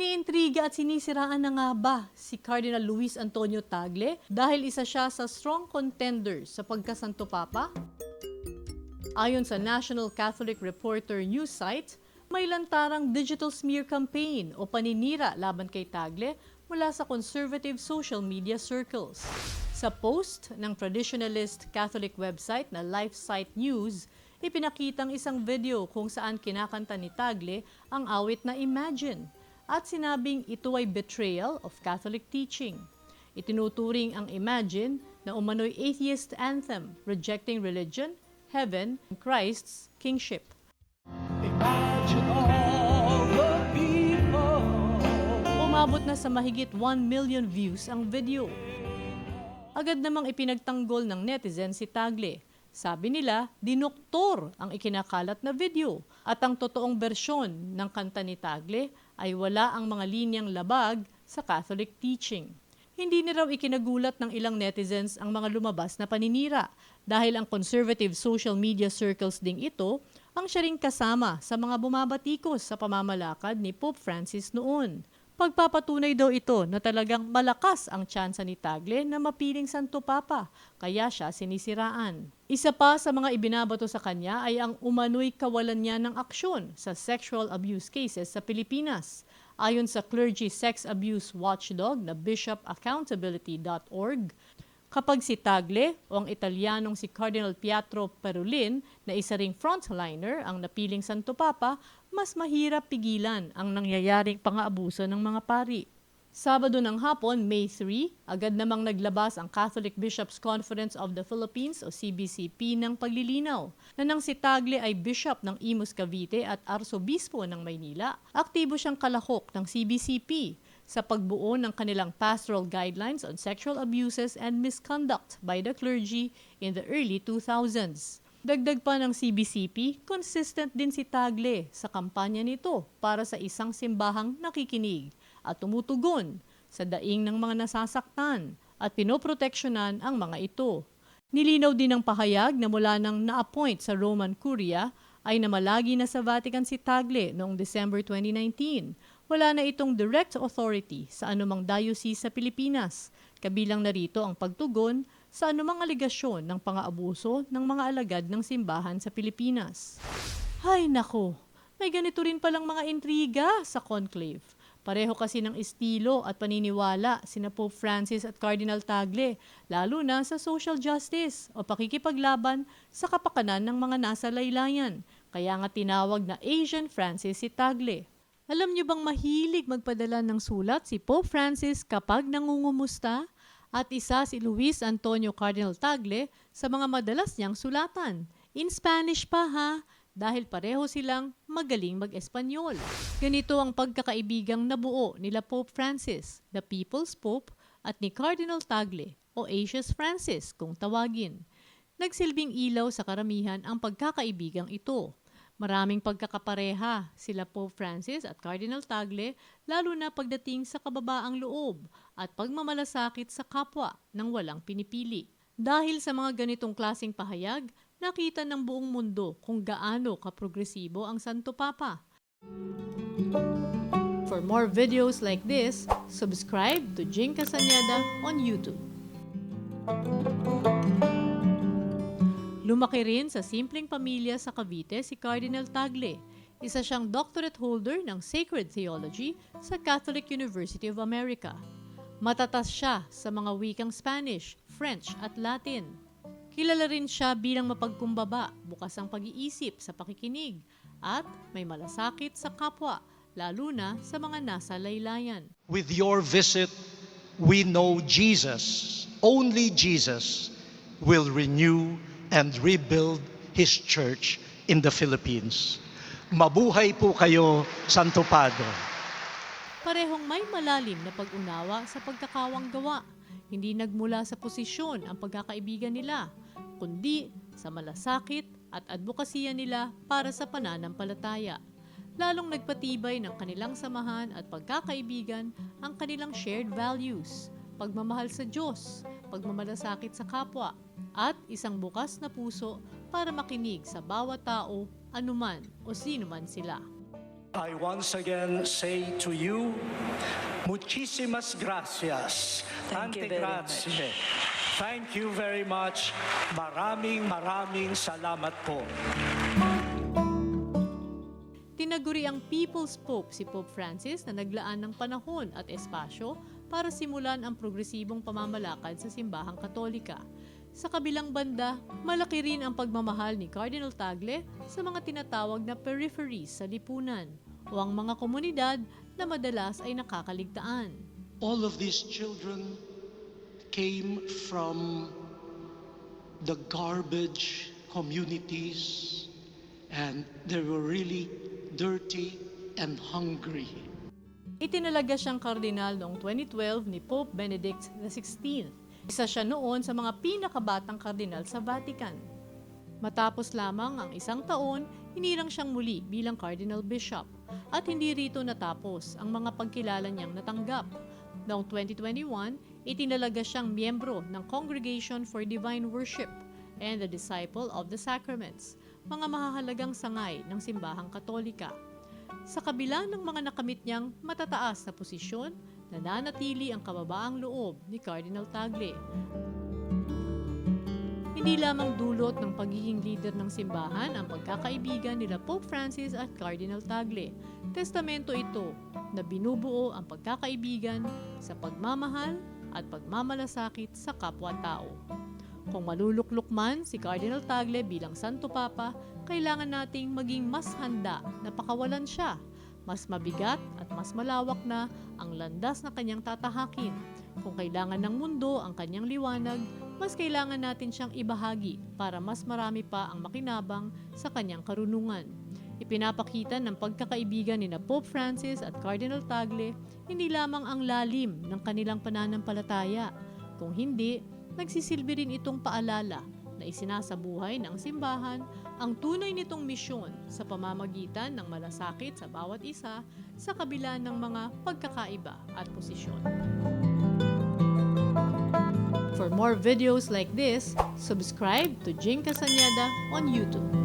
Iniintriga at sinisiraan na nga ba si Cardinal Luis Antonio Tagle dahil isa siya sa strong contender sa pagkasanto papa? Ayon sa National Catholic Reporter news site, may lantarang digital smear campaign o paninira laban kay Tagle mula sa conservative social media circles. Sa post ng traditionalist Catholic website na LifeSite News, ipinakitang isang video kung saan kinakanta ni Tagle ang awit na Imagine at sinabing ito ay betrayal of Catholic teaching. Itinuturing ang Imagine na umano'y atheist anthem rejecting religion, heaven, and Christ's kingship. Imagine all the people. Umabot na sa mahigit 1 million views ang video. Agad namang ipinagtanggol ng netizen si Tagle. Sabi nila, dinoktor ang ikinakalat na video at ang totoong bersyon ng kanta ni Tagle ay wala ang mga linyang labag sa Catholic teaching. Hindi ni raw ikinagulat ng ilang netizens ang mga lumabas na paninira dahil ang conservative social media circles ding ito ang siya ring kasama sa mga bumabatikos sa pamamalakad ni Pope Francis noon. Pagpapatunay daw ito na talagang malakas ang tsansa ni Tagle na mapiling Santo Papa, kaya siya sinisiraan. Isa pa sa mga ibinabato sa kanya ay ang umano'y kawalan niya ng aksyon sa sexual abuse cases sa Pilipinas. Ayon sa clergy sex abuse watchdog na bishopaccountability.org, Kapag si Tagle o ang Italianong si Cardinal Pietro Parolin na isa ring frontliner ang napiling Santo Papa, mas mahirap pigilan ang nangyayaring pang-aabuso ng mga pari. Sabado ng hapon, May 3, agad namang naglabas ang Catholic Bishops Conference of the Philippines o CBCP ng paglilinaw na nang si Tagle ay bishop ng Imus Cavite at arsobispo ng Maynila, aktibo siyang kalahok ng CBCP sa pagbuo ng kanilang pastoral guidelines on sexual abuses and misconduct by the clergy in the early 2000s. Dagdag pa ng CBCP, consistent din si Tagle sa kampanya nito para sa isang simbahang nakikinig at tumutugon sa daing ng mga nasasaktan at pinoproteksyonan ang mga ito. Nilinaw din ng pahayag na mula nang na-appoint sa Roman Curia ay namalagi na sa Vatican si Tagle noong December 2019 wala na itong direct authority sa anumang diocese sa Pilipinas, kabilang narito ang pagtugon sa anumang aligasyon ng pang-aabuso ng mga alagad ng simbahan sa Pilipinas. Hay nako, may ganito rin palang mga intriga sa conclave. Pareho kasi ng estilo at paniniwala sina Pope Francis at Cardinal Tagle, lalo na sa social justice o pakikipaglaban sa kapakanan ng mga nasa laylayan. Kaya nga tinawag na Asian Francis si Tagle. Alam niyo bang mahilig magpadala ng sulat si Pope Francis kapag nangungumusta? At isa si Luis Antonio Cardinal Tagle sa mga madalas niyang sulatan. In Spanish pa ha, dahil pareho silang magaling mag-Espanyol. Ganito ang pagkakaibigang nabuo nila Pope Francis, the People's Pope, at ni Cardinal Tagle o Asius Francis kung tawagin. Nagsilbing ilaw sa karamihan ang pagkakaibigang ito. Maraming pagkakapareha sila Pope Francis at Cardinal Tagle lalo na pagdating sa kababaang loob at pagmamalasakit sa kapwa ng walang pinipili. Dahil sa mga ganitong klasing pahayag, nakita ng buong mundo kung gaano kaprogresibo ang Santo Papa. For more videos like this, subscribe to Jing Casanyada on YouTube. Lumaki rin sa simpleng pamilya sa Cavite si Cardinal Tagle. Isa siyang doctorate holder ng Sacred Theology sa Catholic University of America. Matatas siya sa mga wikang Spanish, French at Latin. Kilala rin siya bilang mapagkumbaba, bukas ang pag-iisip sa pakikinig, at may malasakit sa kapwa, lalo na sa mga nasa laylayan. With your visit, we know Jesus, only Jesus, will renew and rebuild His church in the Philippines. Mabuhay po kayo, Santo Padre. Parehong may malalim na pag-unawa sa pagkakawang gawa. Hindi nagmula sa posisyon ang pagkakaibigan nila, kundi sa malasakit at advokasya nila para sa pananampalataya. Lalong nagpatibay ng kanilang samahan at pagkakaibigan ang kanilang shared values, pagmamahal sa Diyos, pagmamalasakit sa kapwa, at isang bukas na puso para makinig sa bawat tao, anuman o sino man sila. I once again say to you, muchísimas gracias. Thank you Tante very grazie. Thank you very much. Maraming maraming salamat po. Tinaguri ang People's Pope si Pope Francis na naglaan ng panahon at espasyo para simulan ang progresibong pamamalakad sa simbahang katolika. Sa kabilang banda, malaki rin ang pagmamahal ni Cardinal Tagle sa mga tinatawag na peripheries sa lipunan o ang mga komunidad na madalas ay nakakaligtaan. All of these children came from the garbage communities and they were really dirty and hungry. Itinalaga siyang kardinal noong 2012 ni Pope Benedict XVI. Isa siya noon sa mga pinakabatang kardinal sa Vatican. Matapos lamang ang isang taon, hinirang siyang muli bilang cardinal bishop at hindi rito natapos ang mga pagkilala niyang natanggap. Noong 2021, itinalaga siyang miyembro ng Congregation for Divine Worship and the Disciple of the Sacraments, mga mahahalagang sangay ng simbahang katolika. Sa kabila ng mga nakamit niyang matataas na posisyon, nananatili ang kababaang loob ni Cardinal Tagle. Hindi lamang dulot ng pagiging leader ng simbahan ang pagkakaibigan nila Pope Francis at Cardinal Tagle. Testamento ito na binubuo ang pagkakaibigan sa pagmamahal at pagmamalasakit sa kapwa-tao. Kung maluluklok man si Cardinal Tagle bilang Santo Papa, kailangan nating maging mas handa na pakawalan siya. Mas mabigat at mas malawak na ang landas na kanyang tatahakin. Kung kailangan ng mundo ang kanyang liwanag, mas kailangan natin siyang ibahagi para mas marami pa ang makinabang sa kanyang karunungan. Ipinapakita ng pagkakaibigan ni na Pope Francis at Cardinal Tagle hindi lamang ang lalim ng kanilang pananampalataya, kung hindi, nagsisilbi rin itong paalala na isinasabuhay ng simbahan ang tunay nitong misyon sa pamamagitan ng malasakit sa bawat isa sa kabila ng mga pagkakaiba at posisyon. For more videos like this, subscribe to Jing Casañeda on YouTube.